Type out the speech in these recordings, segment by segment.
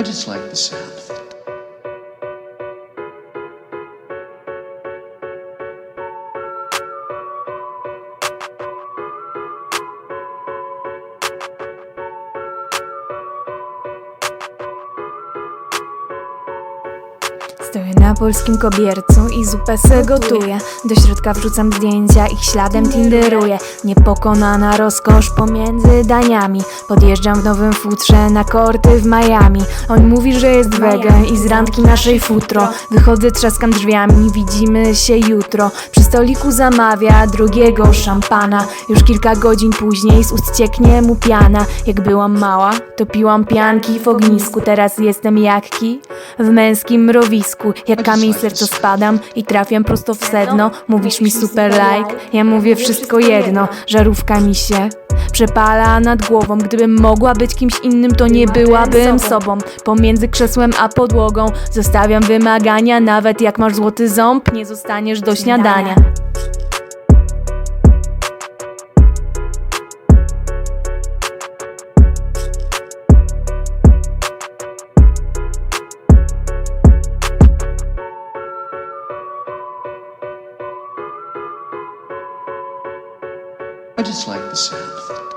I just like the sound of it. Stoję na polskim kobiercu i zupę se gotuję. Do środka wrzucam zdjęcia, ich śladem tinderuję. Niepokonana rozkosz pomiędzy daniami. Podjeżdżam w nowym futrze na korty w Miami. On mówi, że jest wegan i z randki naszej futro. Wychodzę, trzaskam drzwiami, widzimy się jutro. Przy stoliku zamawia drugiego szampana. Już kilka godzin później z ust cieknie mu piana. Jak byłam mała, to piłam pianki w ognisku. Teraz jestem jakki w męskim mrowisku Jak kamień z spadam i trafiam prosto w sedno. Mówisz mi super like, ja mówię wszystko jedno Żarówka mi się przepala nad głową. Gdybym mogła być kimś innym, to nie byłabym sobą. Pomiędzy krzesłem a podłogą Zostawiam wymagania. Nawet jak masz złoty ząb, nie zostaniesz do śniadania I just like the sound of it.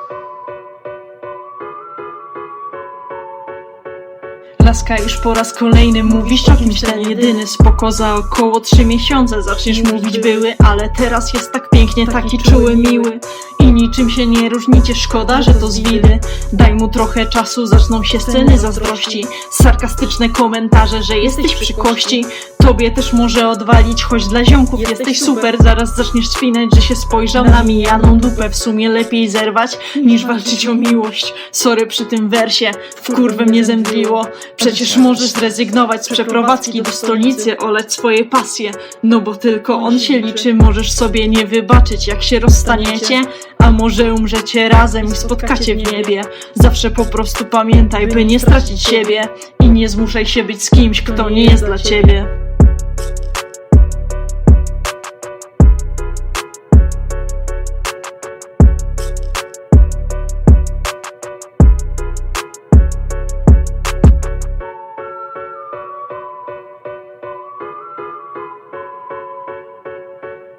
Laska już po raz kolejny mówisz o kimś ten jedyny Spoko za około trzy miesiące. Zaczniesz mówić były Ale teraz jest tak pięknie, taki czuły, miły. I niczym się nie różnicie, szkoda, że to z winy. Daj mu trochę czasu, zaczną się sceny zazdrości. Sarkastyczne komentarze, że jesteś przy kości Tobie też może odwalić, choć dla ziomków jesteś super. Zaraz zaczniesz spinać, że się spojrzał na mijaną dupę W sumie lepiej zerwać, niż walczyć o miłość. Sorry przy tym wersie, w kurwę mnie zemdliło. Przecież możesz zrezygnować z przeprowadzki do stolicy, oleć swoje pasje. No bo tylko on się liczy, możesz sobie nie wybaczyć jak się rozstaniecie A może umrzecie razem i spotkacie w niebie. Zawsze po prostu pamiętaj, by nie stracić siebie I nie zmuszaj się być z kimś, kto nie jest dla ciebie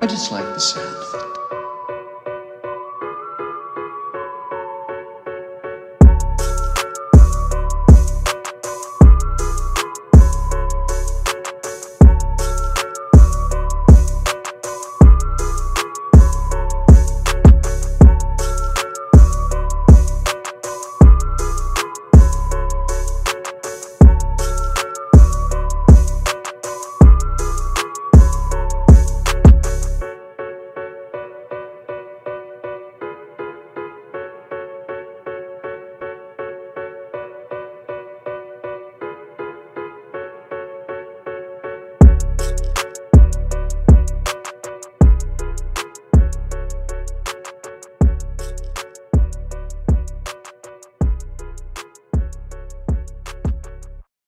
I just like the sound of it.